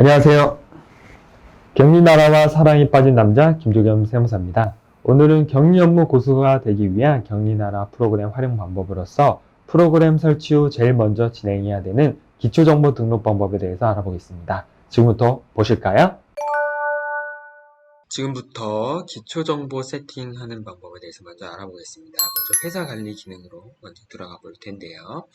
안녕하세요. 격리나라와 사랑에 빠진 남자 김조겸 세무사입니다. 오늘은 격리 업무 고수가 되기 위한 격리나라 프로그램 활용 방법으로서 프로그램 설치 후 제일 먼저 진행해야 되는 기초정보 등록 방법에 대해서 알아보겠습니다. 지금부터 보실까요? 지금부터 기초정보 세팅하는 방법에 대해서 먼저 알아보겠습니다. 먼저 회사 관리 기능으로 먼저 들어가 볼 텐데요.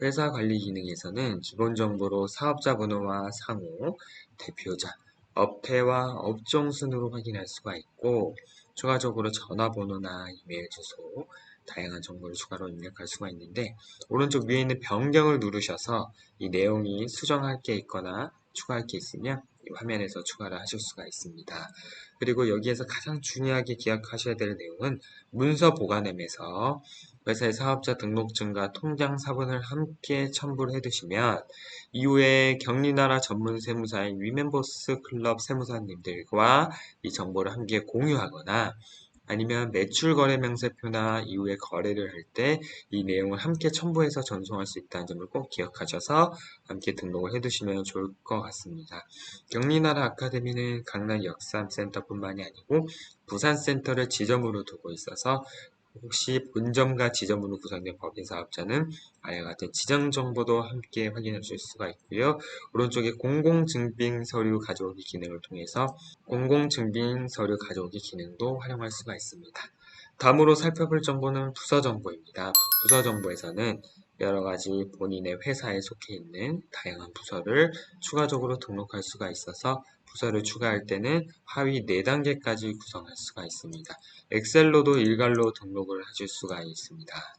회사 관리 기능에서는 기본 정보로 사업자 번호와 상호, 대표자, 업태와 업종 순으로 확인할 수가 있고 추가적으로 전화번호나 이메일 주소, 다양한 정보를 추가로 입력할 수가 있는데 오른쪽 위에 있는 변경을 누르셔서 이 내용이 수정할 게 있거나 추가할 게 있으면 이 화면에서 추가를 하실 수가 있습니다. 그리고 여기에서 가장 중요하게 기억하셔야 될 내용은 문서 보관함에서 회사의 사업자 등록증과 통장 사본을 함께 첨부를 해두시면 이후에 격리나라 전문 세무사인 위멤버스 클럽 세무사님들과 이 정보를 함께 공유하거나 아니면 매출 거래 명세표나 이후에 거래를 할 때 이 내용을 함께 첨부해서 전송할 수 있다는 점을 꼭 기억하셔서 함께 등록을 해두시면 좋을 것 같습니다. 격리나라 아카데미는 강남 역삼센터뿐만이 아니고 부산센터를 지점으로 두고 있어서 혹시 본점과 지점으로 구성된 법인 사업자는 아래 같은 지정 정보도 함께 확인하실 수가 있고요. 오른쪽에 공공증빙 서류 가져오기 기능을 통해서 공공증빙 서류 가져오기 기능도 활용할 수가 있습니다. 다음으로 살펴볼 정보는 부서 정보입니다. 부서 정보에서는 여러 가지 본인의 회사에 속해 있는 다양한 부서를 추가적으로 등록할 수가 있어서 부서를 추가할 때는 하위 4단계까지 구성할 수가 있습니다. 엑셀로도 일괄로 등록을 하실 수가 있습니다.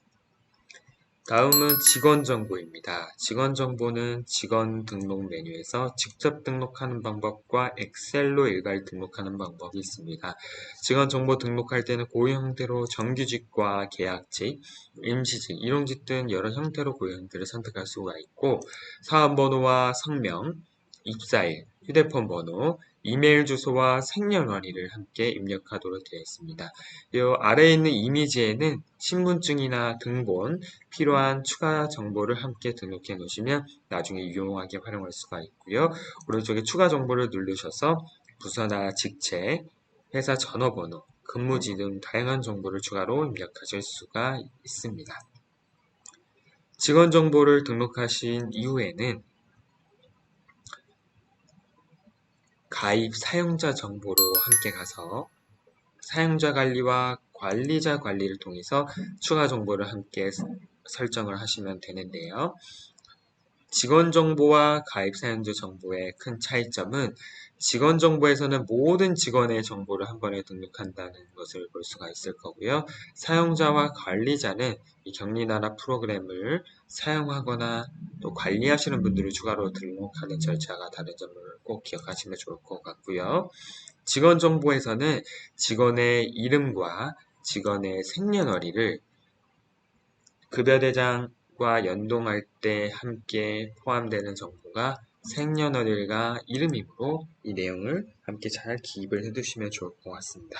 다음은 직원 정보입니다. 직원 정보는 직원 등록 메뉴에서 직접 등록하는 방법과 엑셀로 일괄 등록하는 방법이 있습니다. 직원 정보 등록할 때는 고유 형태로 정규직과 계약직, 임시직, 일용직 등 여러 형태로 고유 형태를 선택할 수가 있고 사업번호와 성명, 입사일, 휴대폰 번호, 이메일 주소와 생년월일을 함께 입력하도록 되어 있습니다. 이 아래에 있는 이미지에는 신분증이나 등본, 필요한 추가 정보를 함께 등록해 놓으시면 나중에 유용하게 활용할 수가 있고요. 오른쪽에 추가 정보를 누르셔서 부서나 직책, 회사 전화번호, 근무지 등 다양한 정보를 추가로 입력하실 수가 있습니다. 직원 정보를 등록하신 이후에는 가입 사용자 정보로 함께 가서 사용자 관리와 관리자 관리를 통해서 추가 정보를 함께 설정을 하시면 되는데요. 직원 정보와 가입 사용자 정보의 큰 차이점은 직원 정보에서는 모든 직원의 정보를 한 번에 등록한다는 것을 볼 수가 있을 거고요. 사용자와 관리자는 이 격리나라 프로그램을 사용하거나 또 관리하시는 분들을 추가로 등록하는 절차가 다른 점을 꼭 기억하시면 좋을 것 같고요. 직원 정보에서는 직원의 이름과 직원의 생년월일을 급여대장과 연동할 때 함께 포함되는 정보가 생년월일과 이름이므로 이 내용을 함께 잘 기입을 해두시면 좋을 것 같습니다.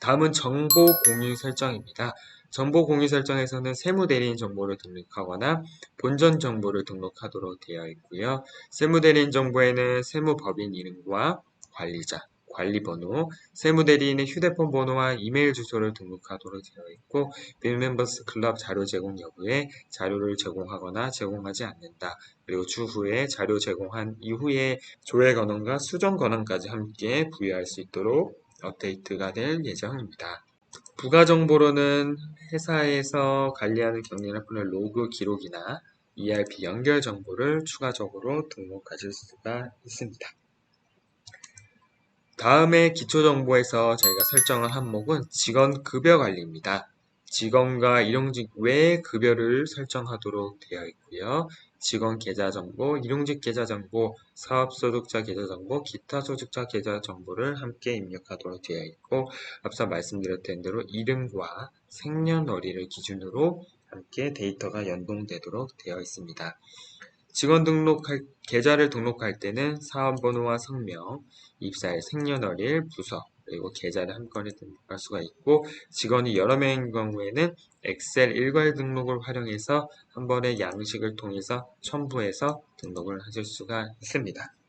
다음은 정보 공유 설정입니다. 정보 공유 설정에서는 세무 대리인 정보를 등록하거나 본전 정보를 등록하도록 되어 있고요. 세무 대리인 정보에는 세무 법인 이름과 관리자, 관리번호, 세무대리인의 휴대폰 번호와 이메일 주소를 등록하도록 되어 있고 빌멤버스 클럽 자료 제공 여부에 자료를 제공하거나 제공하지 않는다. 그리고 추후에 자료 제공한 이후에 조회 권한과 수정 권한까지 함께 부여할 수 있도록 업데이트가 될 예정입니다. 부가 정보로는 회사에서 관리하는 격리나뿐의 로그 기록이나 ERP 연결 정보를 추가적으로 등록하실 수가 있습니다. 다음에 기초정보에서 저희가 설정한 항목은 직원 급여 관리입니다. 직원과 일용직 외 급여를 설정하도록 되어 있고요. 직원 계좌 정보, 일용직 계좌 정보, 사업소득자 계좌 정보, 기타 소득자 계좌 정보를 함께 입력하도록 되어 있고 앞서 말씀드렸던 대로 이름과 생년월일을 기준으로 함께 데이터가 연동되도록 되어 있습니다. 직원 등록할 계좌를 등록할 때는 사업번호와 성명, 입사일, 생년월일, 부서 그리고 계좌를 한 건에 등록할 수가 있고 직원이 여러 명인 경우에는 엑셀 일괄 등록을 활용해서 한 번의 양식을 통해서 첨부해서 등록을 하실 수가 있습니다.